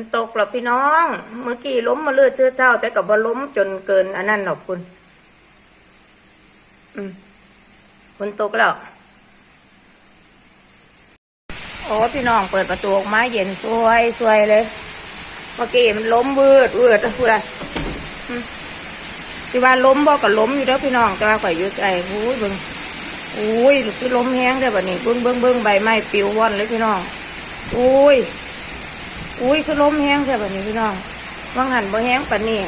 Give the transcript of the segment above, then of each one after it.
นตกหรอพี่น้อง เมื่อกี้ล้มมาเลือดเทือเท่าแต่กับว่าล้มจนเกินอันนั้นหรอกคุณ อืมฝนตกแล้วโอ้พี่น้องเปิดประตูออกมาเย็นสวยสวยเลย เมื่อกี้มันล้มเวืดเวืดพูดอะไรอืมที่ว่าล้มบอกกับล้มอยู่แล้วพี่น้องแต่ว่าข่อยยุดใจโอ้ยเบิ่งโอ้ยคือล้มแห้งได้แบบนี้เบิ้งเบิ้งเบิ้งใบไม้ปลิวว่อนเลยพี่น้องโอ้ย อุ้ยคือล้มแห้งใช่ป่ะนี่พี่น้องว่างหันบ่แห้งปานนี้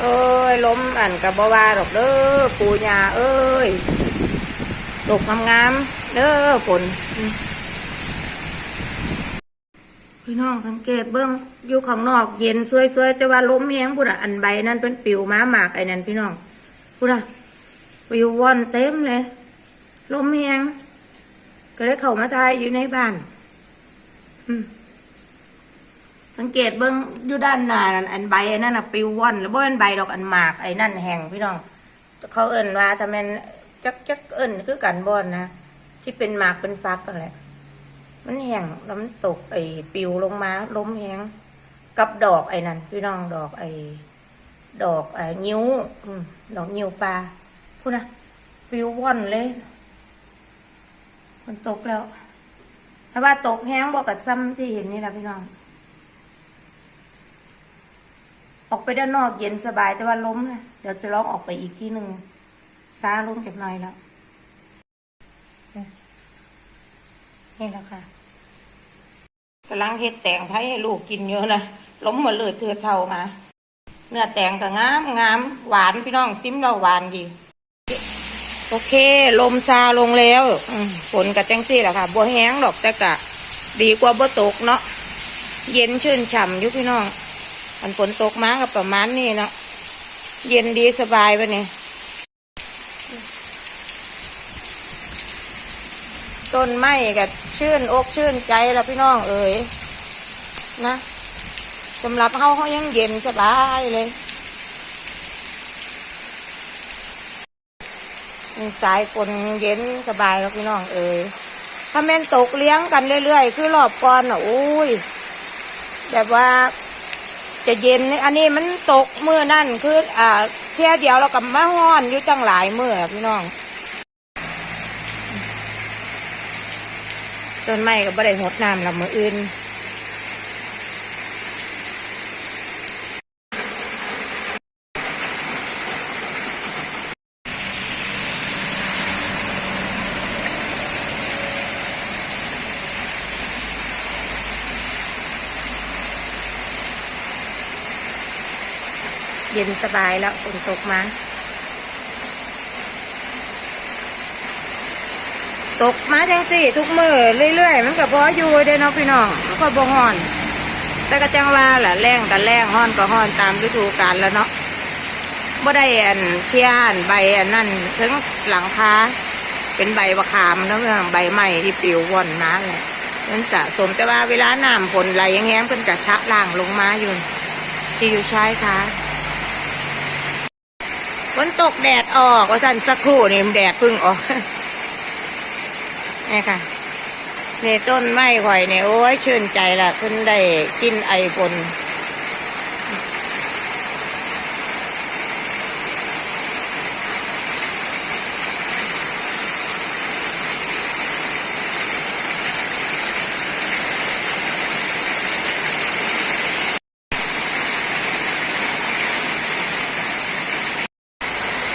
เอ้ยล้มอันกับบาวาดอกเด้อปูยาเอ้ยตกงามๆเด้อฝนพี่น้องสังเกตเบิ้งอยู่ข้างนอกเย็นสวยๆแต่ว่าล้มแห้งพุ่นอันใบนั่นเป็นปิวม้าหมากไอ้นั่นพี่น้องพุ่นอะปิวว่อนเต็มเลยล้มแห้งก็เลยเข้ามาทายอยู่ในบ้าน อืม สังเกตเบิ้งอยู่ด้านหน้านั่นอันใบอันนั้นน่ะปิวว่อนแล้วบ่เป็นใบดอกอันหมากไอ้นั่นแห้งพี่น้อง เขาเอิ่นว่าถ้าแม่นจักจักเอิ่นคือกันบ่อนนะที่เป็นหมากเป็นฟักกันแหละ มันแห้งแล้วมันตกไอ้ปิวลงมาล้มแห้งกับดอกไอ้นั่นพี่น้องดอกไอ้ดอกไอ้งิ้วดอกงิ้วปลาพูดนะปิวว่อนเลยมันตกแล้วถ้าว่าตกแห้งบอกกับซ้ำที่เห็นนี่แหละพี่น้อง ออกไปด้านนอกเย็นสบายแต่ว่าล้มนะเดี๋ยวจะลองออกไปอีกที่หนึ่งซาล้มเก็บหน่อยแล้ว นี่แหละค่ะกำลังเฮ็ดแตงไทยให้ลูกกินเยอะนะล้มมาเลือดเถือเท่ามาเนื้อแตงก็งามงามหวานพี่น้องซิมเราหวานดี โอเค ลมซาลงแล้วฝนกับจังซี่แหละค่ะบัวแห้งดอกแต่กะ ดีกว่าบัวตกเนาะเย็นชื่นฉ่ำยู่พี่น้อง มันฝนตกมากับประมาณนี้เนาะเย็นดีสบายปะเนี่ยต้นไม้กับชื่นอกชื่นใจแล้วพี่น้องเอ๋ยนะสำหรับเฮาเขายังเย็นสบายเลยสายฝนเย็นสบายแล้วพี่น้องเอ๋ยถ้าแม่นตกเลี้ยงกันเรื่อยๆ คือรอบก่อนอะอุ้ยแบบว่า จะเย็นนี่อันนี้มันตกมือนั่นคือ อ่าเที่ยเดียวเรากับมาห้อนอยู่จังหลายมือพี่น้องต้นไม้ก็บ่ได้หดน้ำละมืออื่น เย็นสบายแล้วฝนตกมา ตกมาจังสี่ทุกมือเรื่อยๆ มันก็พออยู่เด้เนาะพี่น้องมันก็บ่ฮ้อน แต่ก็จังว่าแหละแรงกันแรงฮ้อนก็ฮ้อนตามฤดูกาลแล้วเนาะบ่ได้อันเทียนใบอันนั่นถึงหลังคาเป็นใบมะขามนะเพื่อนใบไม้ที่ปิวว่อนมาเลยมันสะสมแต่ว่าเวลาน้ำฝนไหลแห้งเพิ่นกะชะล่างลงมาอยู่ที่อยู่ชายค่ะ ฝนตกแดดออกว่าสันสักครู่นี่แดดพึ่งออกนี่ค่ะนี่ต้นไม้ข่อยเนี่ยโอ้ยชื่นใจละขึ้นได้กินไอฝน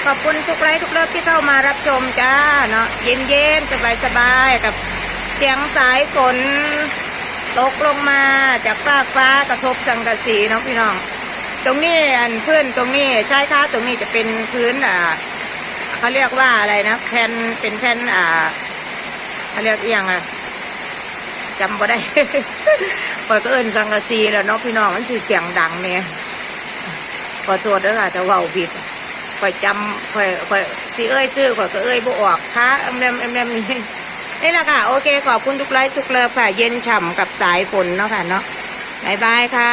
ขอบคุณทุกไลค์ทุกเลิฟที่เข้ามารับชมจ้าเนาะเย็นเย็นสบายสบายๆกับเสียงสายฝนตกลงมาจากฟากฟ้ากระทบสังกะสีเนาะพี่น้อง ตรงนี้อันพื้นตรงนี้ใช่ค่ะตรงนี้จะเป็นพื้นอ่าเขาเรียกว่าอะไรนะแผ่นเป็นแผ่นอ่าเขาเรียกเอียงอะจำบ่ได้ปอยก็เอิ้นสังกะสีแล้วเนาะพี่น้องมันสิเสียงดังเนี่ยขอโทษด้วยค่ะจะเว้าผิด ข่อยจำข่อยข่อยสีเอ้ยชื่อข่อยก็เอ้ยบ่ออกค่ะเอ็มแรมเอ็มแรมนี่นี่แหละค่ะ โอเค ขอบคุณทุกไลค์ทุกเลิฟค่ะ เย็นฉ่ำกับสายฝนเนาะค่ะเนาะบายบายค่ะ